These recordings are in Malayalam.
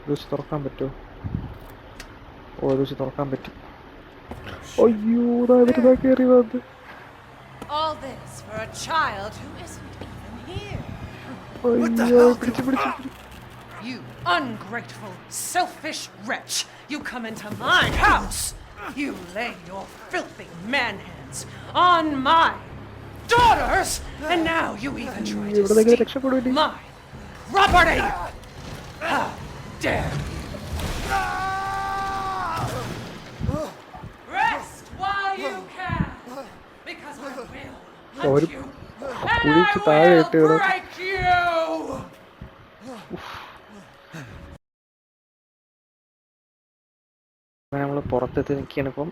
ഇത് വെച്ച് തുറക്കാൻ പറ്റുമോ ഓ ഇത് വെച്ച് തുറക്കാൻ പറ്റി അയ്യോ ഇതാ ഇവരിതാ കയറി വന്നത് All this for a child who isn't even here. അയ്യോ പിടിച്ച് പിടിച്ച് പിടിച്ച്. You ungrateful, selfish wretch! You come into my house! You lay your filthy man hands on my daughters! And now you even try to ഇവിടെ നിന്ന് steal രക്ഷപ്പെടുവില്ലേ my property! How you! Rest while you can! Because I will hunt you! And I will break you! നമ്മൾ പുറത്തെത്തി നിൽക്കുകയാണ് ഇപ്പം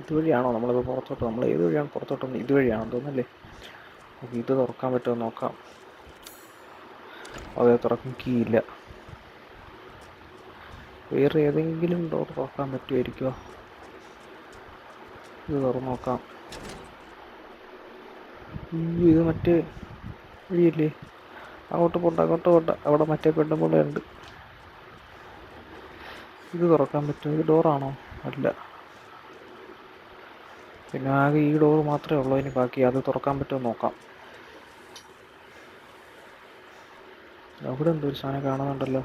ഇതുവഴിയാണോ നമ്മളിപ്പോൾ പുറത്തോട്ട് നമ്മൾ ഏത് വഴിയാണ് പുറത്തോട്ട് ഇതുവഴിയാണോ തോന്നല്ലേ ഇത് തുറക്കാൻ പറ്റുമോ നോക്കാം അതെ തുറക്കും കീ ഇല്ല. വേറെ ഏതെങ്കിലും ഡോർ തുറക്കാൻ പറ്റുമായിരിക്കുമോ ഇത് തുറന്നു നോക്കാം. ഇത് മറ്റേ വഴിയല്ലേ? അങ്ങോട്ട് പോണ്ട അങ്ങോട്ട് പോണ്ട. അവിടെ മറ്റേ പെണ്ണും പോലെ ഉണ്ട്. ഇത് തുറക്കാൻ പറ്റുമോ? ഇത് ഡോറാണോ അല്ല. പിന്നെ ആകെ ഈ ഡോർ മാത്രമേ ഉള്ളൂ ഇനി ബാക്കി. അത് തുറക്കാൻ പറ്റുമോ നോക്കാം. അവിടെ എന്തോ ഒരു സാധനം കാണുന്നുണ്ടല്ലോ.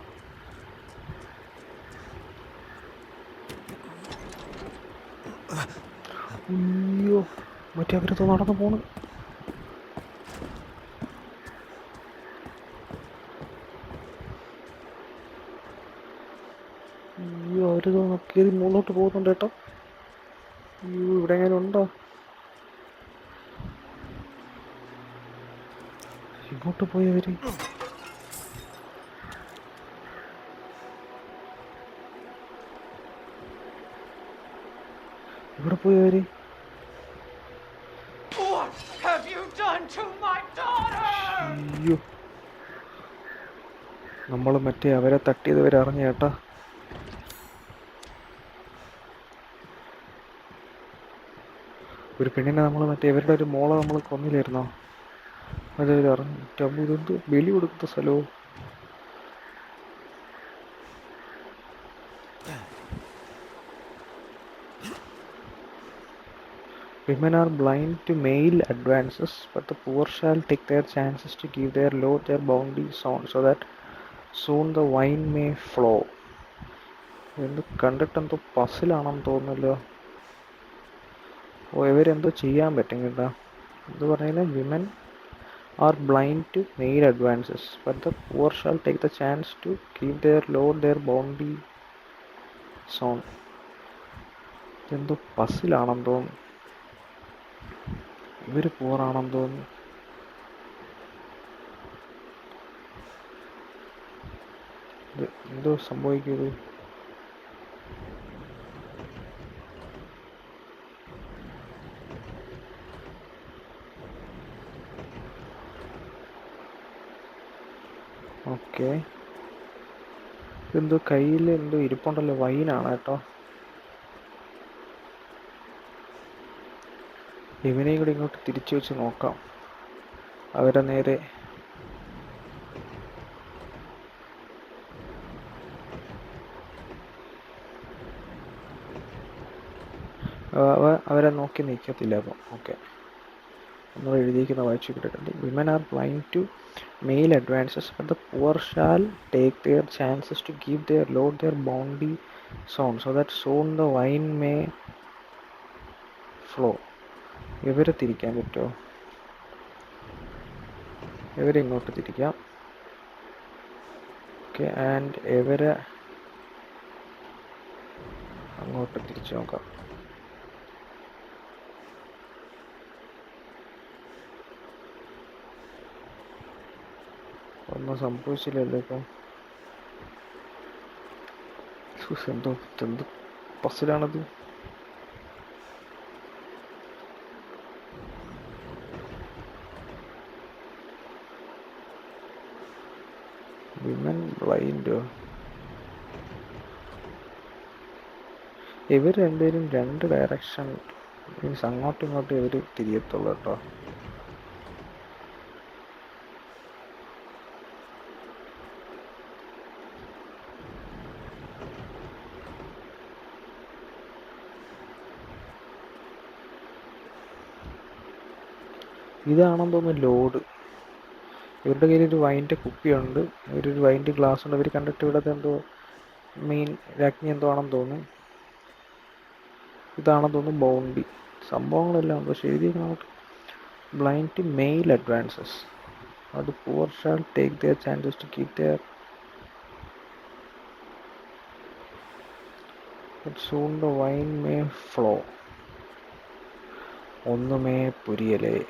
അയ്യോ മറ്റേ അവരത് നടന്നു പോണു. അയ്യോ അവരത് നോക്കിയത് മുന്നോട്ട് പോകുന്നുണ്ട് കേട്ടോ. അയ്യോ ഇവിടെ എങ്ങനെ ഉണ്ടോ? ഇങ്ങോട്ട് പോയി ഇവിടെ പോയി അവർ? What have you done to my daughter? അയ്യോ. നമ്മൾ മറ്റേ അവരെ തട്ടിയത് വരെ അറിഞ്ഞ കേട്ടാ. ഒരു പെണ്ണിനെ നമ്മൾ മറ്റേ ഇവരുടെ ഒരു മോളെ നമ്മൾ കൊന്നില്ലായിരുന്നോ? അതെ അറിഞ്ഞു ഇതെന്ത് ബലി കൊടുക്കുന്ന സ്ഥലവും Women are blind to male advances, but the poor shall take their chances to give their lord their bounty sown so that soon the wine may flow. എന്ത് കണ്ടിട്ട് എന്തോ പസിലാണെന്ന് തോന്നുന്നല്ലോ. ഓ ഇവരെന്തോ ചെയ്യാൻ പറ്റും കേട്ടോ. എന്ത് പറഞ്ഞാൽ women are blind to male advances but the poor shall take the chance to keep their lord their bounty sown എന്തോ പസിലാണെന്ന് തോന്നുന്നു. ഇവർ പോറാണെന്ന് തോന്നുന്നു. ഇത് എന്തോ സംഭവിക്കുന്നത്? ഓക്കെ. ഇതെന്തോ കയ്യിൽ എന്തോ ഇരിപ്പുണ്ടല്ലോ വൈനാണ് കേട്ടോ. ഇവനെയും കൂടി ഇങ്ങോട്ട് തിരിച്ചു വെച്ച് നോക്കാം. അവരെ നേരെ അവ അവരെ നോക്കി നിൽക്കത്തില്ല അപ്പം. ഓക്കെ നമ്മൾ എഴുതിയിരിക്കുന്ന വായിച്ചു കിട്ടിയിട്ടുണ്ട് women are blind to male advances but the poor shall take their chances to give their lord their bounty sown so that soon the wine may flow ഇവരെ തിരിക്കാൻ പറ്റുമോ ഇവരെ ഇങ്ങോട്ട് തിരിക്കാം. ഓക്കെ ആൻഡ് ഇവരെ അങ്ങോട്ട് തിരിച്ചു നോക്കാം. ഒന്നും സംഭവിച്ചില്ലല്ലോ ഇപ്പം. എന്തോ എന്ത് പസിലാണത് വിമൻ ബ്ലൈൻഡോ ഇവർ രണ്ടുപേരും രണ്ട് ഡയറക്ഷൻ മീൻസ് അങ്ങോട്ടും ഇങ്ങോട്ടും ഇവർ തിരിയത്തുള്ളൂ കേട്ടോ. ഇതാണെന്ന് തോന്നുന്നു ലോഡ്. ഇവരുടെ കയ്യിൽ ഒരു വൈന്റെ കുപ്പിയുണ്ട്. ഒരു വൈന്റെ ഗ്ലാസ് ഉണ്ട്. ഇവർ കണ്ടിട്ട് ഇവിടുത്തെ എന്തോ മെയിൻ രാജ്ഞി എന്തോ ആണെന്ന് തോന്നുന്നു. ഇതാണെന്ന് തോന്നുന്നു ബൗണ്ടി സംഭവങ്ങളെല്ലാം ഉണ്ട്. പക്ഷേ എഴുതിയിരിക്കുന്നത് ബ്ലൈൻഡ് മെയിൽ അഡ്വാൻസസ് അത് poor shall take their chances to keep their soon the wine may flow ഒന്നുമേ പുരിയലേ.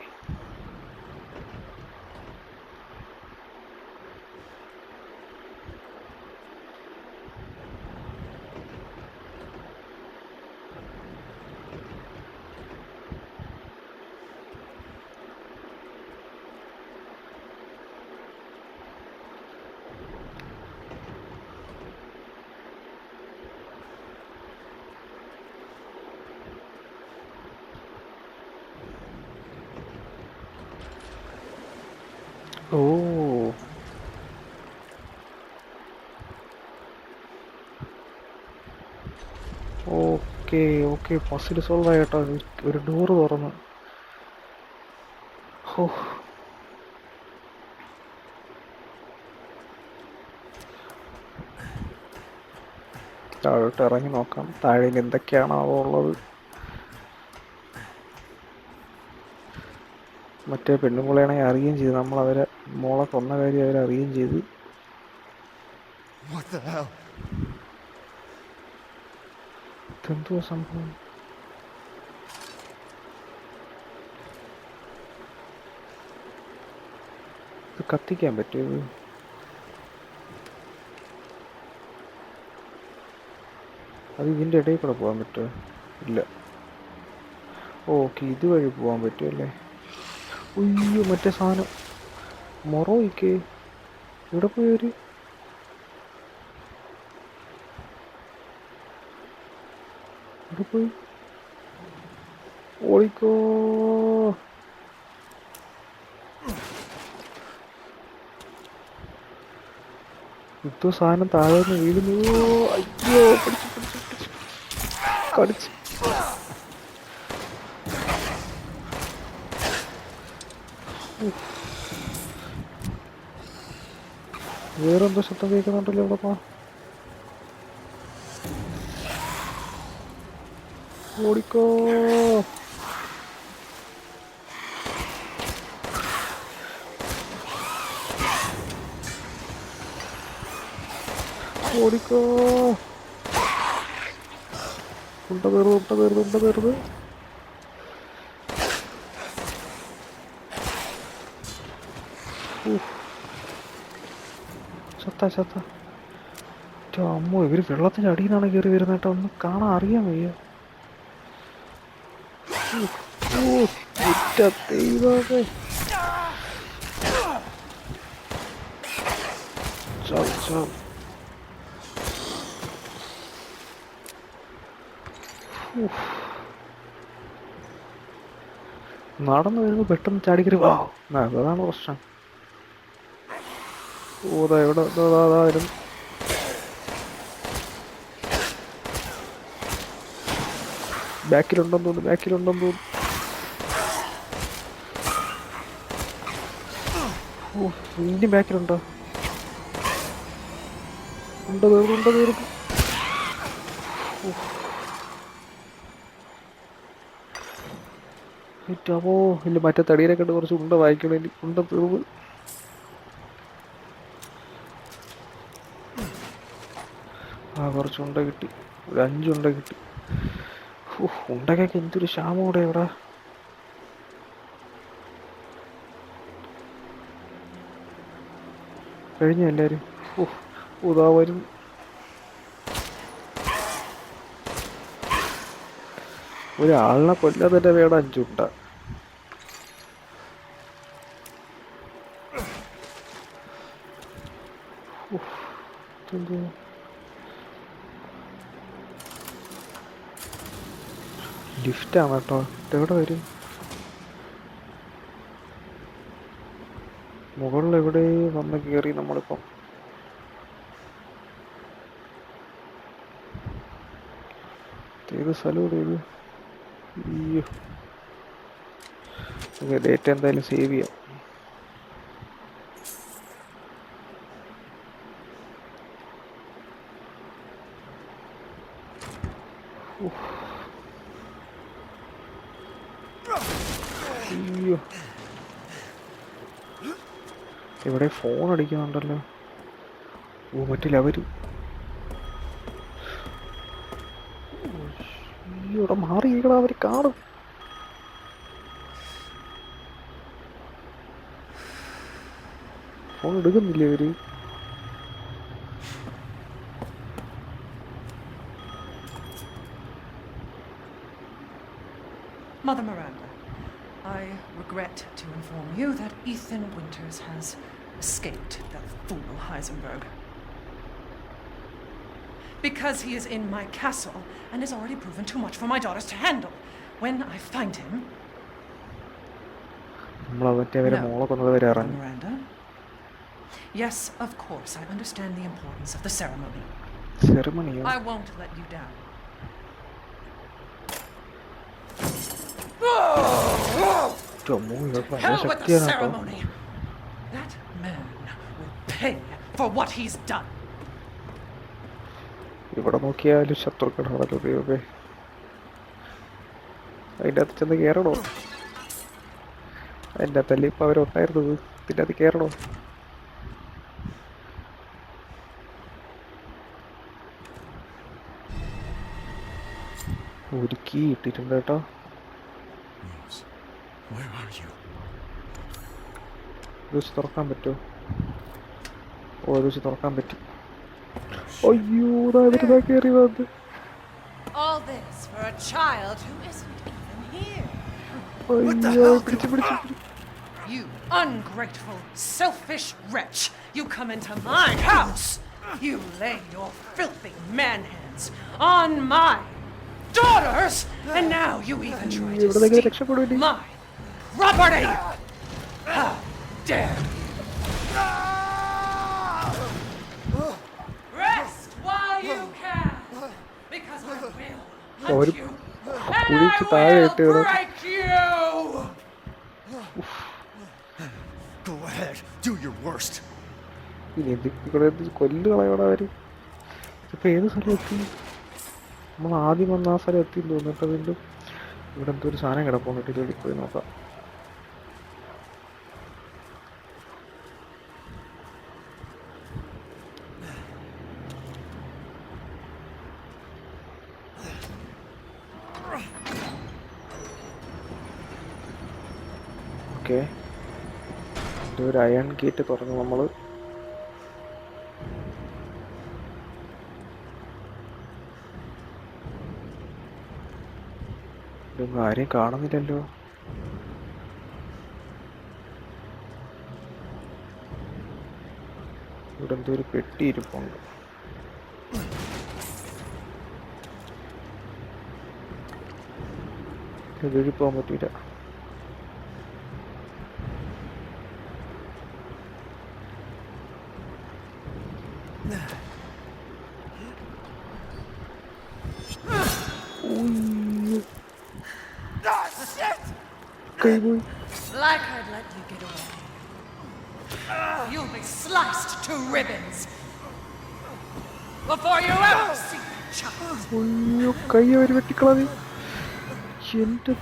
ഓ. Okay okay. പസിൽ സോൾവ് ആയിട്ടോ. ഒരു ഡോറ് തുറന്നു. ഹോ. താഴോട്ട് ഇറങ്ങി നോക്കാം. താഴെ എന്തൊക്കെയാണോ എന്തൊക്കെയാണാവോ ഉള്ളത്? മറ്റേ പെണ്ണുമുളയാണെങ്കിൽ അറിയുകയും ചെയ്തു. നമ്മൾ അവരെ മോളെ കൊന്ന കാര്യം അവരെ അറിയുകയും ചെയ്തു? ഇതെന്തുവാ സംഭവം? ഇത് കത്തിക്കാൻ പറ്റുമോ അത് ഇതിന്റെ ഇടയിൽ കൂടെ പോകാൻ പറ്റുമോ? ഇല്ല. ഓക്കെ ഇതുവഴി പോകാൻ പറ്റുമല്ലേ? ഉയ്യോ മറ്റേ സാധനം. മൊറോയ്ക്ക് ഇവിടെ പോയി ഒരു ഇവിടെ പോയി? ഓടിക്കോ. ഇത്തോ സാധനം താഴെ നിന്ന് വീഴുന്നു. അയ്യോ പിടിച്ചു പിടിച്ചു. കടിച്ചു. വേറെന്തോ ശബ്ദം കേൾക്കുന്നുണ്ടല്ലോ ഇവിടെ ഓടിക്കോ. ഓടിക്കോ. ഉണ്ട തീർന്നു ഉണ്ട തീർന്നു ഉണ്ട തീർന്നു ചത്ത ചത്ത അമ്മോ ഇവർ വെള്ളത്തിന്റെ അടിയിൽ നിന്നാണ് കയറി വരുന്നത് കേട്ടോ? ഒന്ന് കാണാൻ അറിയാൻ വയ്യ. നടന്നു വരുമ്പോൾ പെട്ടെന്ന് ചാടിക്കറി വാ അതാണ് പ്രശ്നം. ഓ ദാ എവിടെ വരുന്നു. ബാക്കിലുണ്ടെന്ന് തോന്നുന്നു ബാക്കിലുണ്ടെന്ന് തോന്നുന്നു. ഓ ഇനി ബാക്കിലുണ്ടോ? ഉണ്ട് തീർന്നു ഉണ്ട് തീർന്നു ഏറ്റവും ഇല്ല മറ്റേ തടിയിലൊക്കെ ഉണ്ട് കുറച്ച് ഉണ്ട വായിക്കണേ ഉണ്ട തീർന്നു ആ കുറച്ച് ഉണ്ട കിട്ടി. ഒരു അഞ്ചുണ്ട കിട്ടി. ഉണ്ടകൊക്കെ എന്തൊരു ക്ഷാമോടെ ഇവിടെ. കഴിഞ്ഞ എല്ലാരും? ഉദാ വരും. ഒരാളിനെ കൊല്ലാതെ വേണം അഞ്ചുണ്ട Thank ഇതെന്തുവാ? ലിഫ്റ്റാണ് കേട്ടോ. എവിടെ വരും? മുകളിൽ എവിടെ വന്ന് കയറി നമ്മളിപ്പം? ഏത് സ്ഥലം ഇവിടെ ഇത് ഓക്കെ ഡേറ്റ എന്തായാലും സേവ് ചെയ്യാം. ഉഫ്. അയ്യോ. ഇവിടെ ഫോൺ അടിക്കുന്നുണ്ടല്ലോ. ഓ പറ്റില്ല അവർ ഇവിടെ മാറിയിരിക്കണം അവർ കാണും. ഫോൺ എടുക്കുന്നില്ലേ അവർ Mother Miranda, I regret to inform you that Ethan Winters has escaped that fool Heisenberg. Because he is in my castle and has already proven too much for my daughters to handle. When I find him. No, Miranda. Yes, of course, I understand the importance of the ceremony. Ceremony? I won't let you down. Hell with the ceremony! That man will pay for what he's done. ഇവിടെ നോക്കിയാലും ശത്രുക്കളാണല്ലോ ദൈവമേ. അതിന്റെ അകത്ത് ചെന്ന് കയറണോ? അതിന്റെ അകത്തല്ലേ ഇപ്പം അവരുണ്ടായിരുന്നത് ഇതിന്റെ അകത്ത് കയറണോ? ഒരു കീ ഇട്ടിട്ടുണ്ട് കേട്ടോ. where are you? ഇത് വെച്ച് തുറക്കാൻ പറ്റുമോ ഓ ഇത് വെച്ച് തുറക്കാൻ പറ്റി അയ്യോ ദാ ഇവരിതാ കയറി വന്ന് All this for a child who isn't even here. അയ്യോ പിടിച്ച് പിടിച്ച് പിടിച്ച് You ungrateful, selfish wretch! You come into my house! You lay your filthy man hands on my daughters! And now you even try to ഇവിടെ നിന്ന് steal രക്ഷപ്പെടൂടി my property! You! Rest while you can! Because I will ഒരു hunt you! And കുഴിച്ച് I താഴെ will ഇട്ട് കിടക്കും. break you! Go ahead, do your worst. ഇനി എന്ത് ഇവിടെ എന്ത് കൊല്ല് കളയോടെ അവർ ഇപ്പൊ ഏത് സ്ഥലം എത്തി നമ്മൾ ആദ്യം വന്ന ആ സ്ഥലം എത്തി തോന്നിട്ട് വീണ്ടും ഇവിടെ എന്തോ ഒരു സാധനം കിടപ്പുണ്ട് ഇതിലേക്ക് പോയി നോക്കാം ഓക്കെ. ഒരു അയൺ ഗേറ്റ് തുറന്ന് നമ്മൾ ഇതൊന്നും ആരെയും കാണുന്നില്ലല്ലോ. ഇവിടെ എന്തോ ഒരു പെട്ടി ഇരിപ്പുണ്ട്. ഇതുവഴി പോകാൻ പറ്റൂല ഉയ്യോ. പോയി Like I'd let you get away. You'll be sliced to ribbons before you ever see the child. കൈ അവർ വെട്ടിക്കളാതെ എന്റെ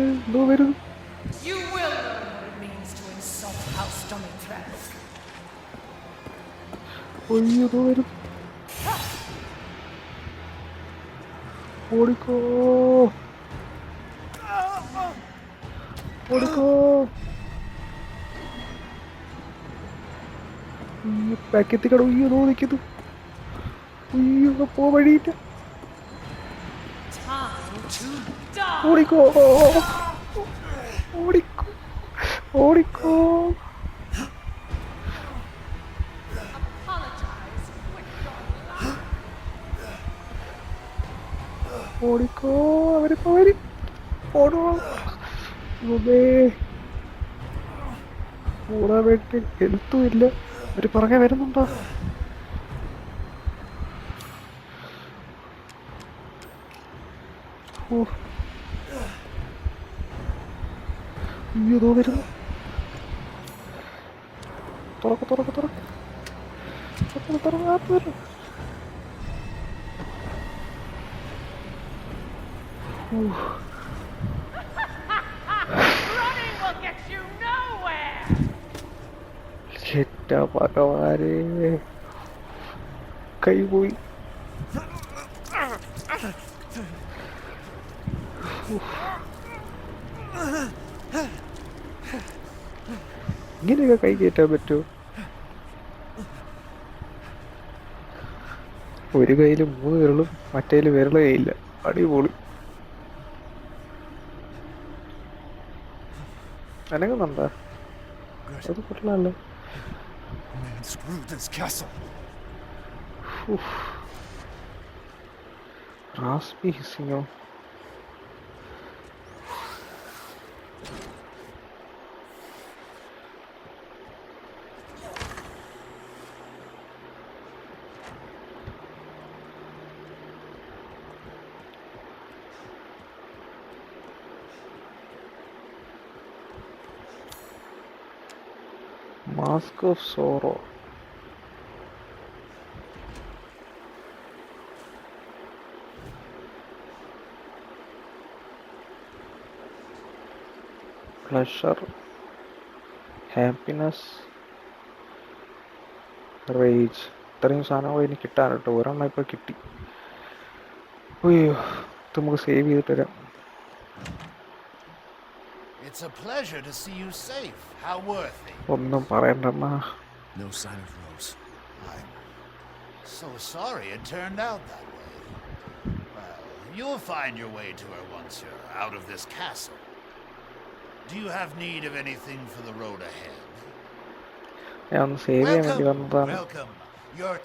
എന്തോ വരുന്നു You will learn what it means to insult House Domitran. അയ്യോ എന്തോ വരുന്നു ഓടിക്കോ ഓടിക്കോ അയ്യോ പാക്കറ്റ് കട അയ്യോ എന്തോ നിൽക്കുന്നു അയ്യോ പോ വഴിയില്ല. ഓടിക്കോ. ഓടിക്കോ. ഓടിക്കോ. ഓടിക്കോ. അവരിപ്പോ വരും ഓടോ ഓടാൻ വേണ്ടി ഹെൽത്തും ഒരു പുറകെ വരുന്നുണ്ടോ? ഓ. അയ്യോ ഇതോ വരുന്നു. തുറക്ക് തുറക്ക് തുറക്ക്. തുറക്ക് തുറക്ക് അകത്ത് വരും. Running will get you nowhere! എറ്റാ ഭഗവാനെ കൈ പോയി ഇങ്ങനെയൊക്കെ കൈ കയറ്റാൻ ഒരു കയ്യിൽ മൂന്ന് വിരളും മറ്റേൽ വിരളേ ഇല്ല. അടിപൊളി. അനങ്ങുന്നുണ്ടോ? അത് Man, screw this castle. Oof. Raspy, you. Mask off sorrow pleasure happiness rage ഇത്രയും സാധനങ്ങൾ ഇനി കിട്ടാൻ കേട്ടോ. ഒരെണ്ണം ഇപ്പോൾ കിട്ടി. അയ്യോ ഇത് നമുക്ക് സേവ് ചെയ്തിട്ട് വരാം. It's a pleasure to see you safe. How worthy. ഒന്നും പറയണ്ടെന്നാ No sign of Rose. I'm so sorry it turned out that way. Well, you'll find your way to her once you're out of this castle. Do you have need of anything for the road ahead? ഞാൻ ഒന്ന് സേവ് ചെയ്യാൻ വേണ്ടി Welcome, വന്നതാണ് welcome. Your